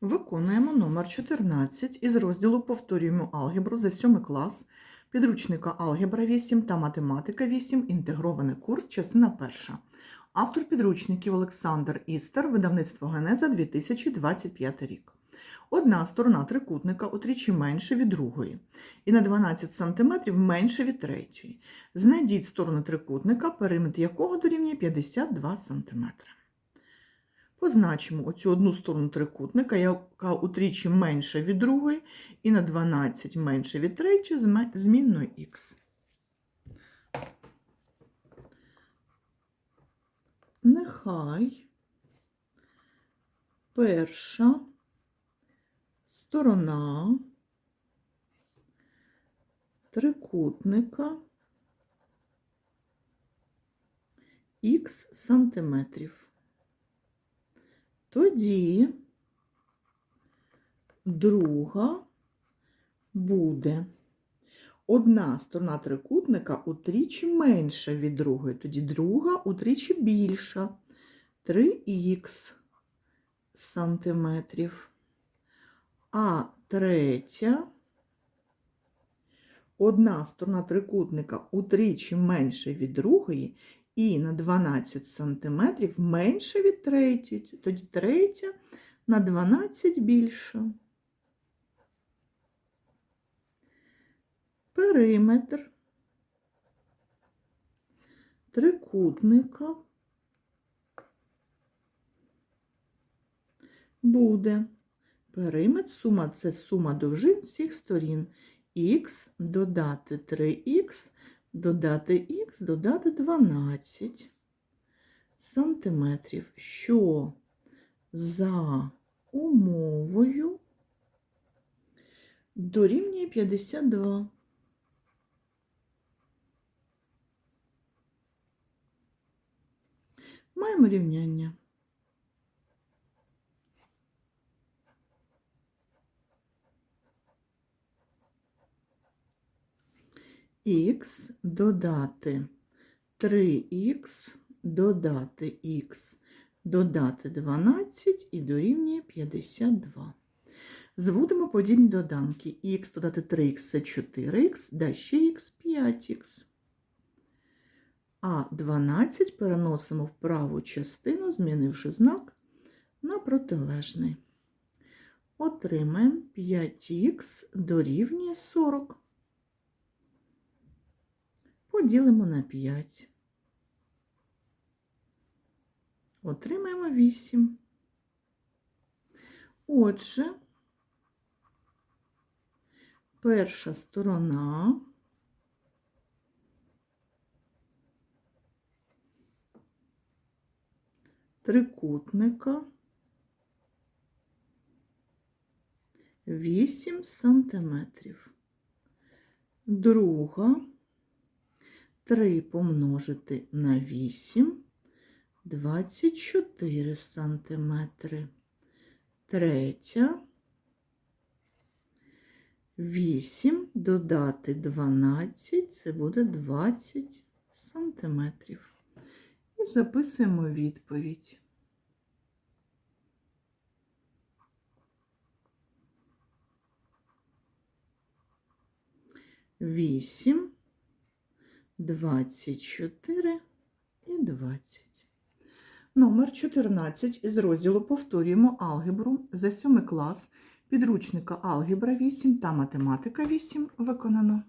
Виконуємо номер 14 із розділу Повторюємо алгебру за 7 клас підручника Алгебра 8 та Математика 8. Інтегрований курс, частина 1. Автор підручників Олександр Істер, видавництво Генеза 2025 рік. Одна сторона трикутника утричі менше від другої і на 12 см менше від третьої. Знайдіть сторону трикутника, периметр якого дорівнює 52 см. Позначимо оцю одну сторону трикутника, яка утричі менша від другої, і на 12 менше від третьої змінною х. Нехай перша сторона трикутника х сантиметрів. Тоді друга буде. Одна сторона трикутника утричі менша від другої, тоді друга утричі більша. 3х сантиметрів. А третя. Одна сторона трикутника утричі менше від другої і на 12 см менше від третьої, тоді третя на 12 більша. Периметр. Трикутника. Буде. Периметр, сума це сума довжин всіх сторін. Х додати 3х додати х, додати 12 сантиметрів, що за умовою дорівнює 52. Маємо рівняння. Х додати 3х, додати х, додати 12 і дорівнює 52. Зводимо подібні доданки. х додати 3х це 4х, да ще х 5х. А 12 переносимо в праву частину, змінивши знак на протилежний. Отримаємо 5х дорівнює 40 поділимо на 5. Отримаємо 8. Отже, перша сторона трикутника 8 сантиметрів. Друга 3 помножити на 8 24 сантиметри. Третя 8 додати 12 це буде 20 сантиметрів. І записуємо відповідь. Вісім 24 і 20. Номер 14 із розділу Повторюємо алгебру за 7 клас підручника Алгебра 8 та Математика 8 виконано.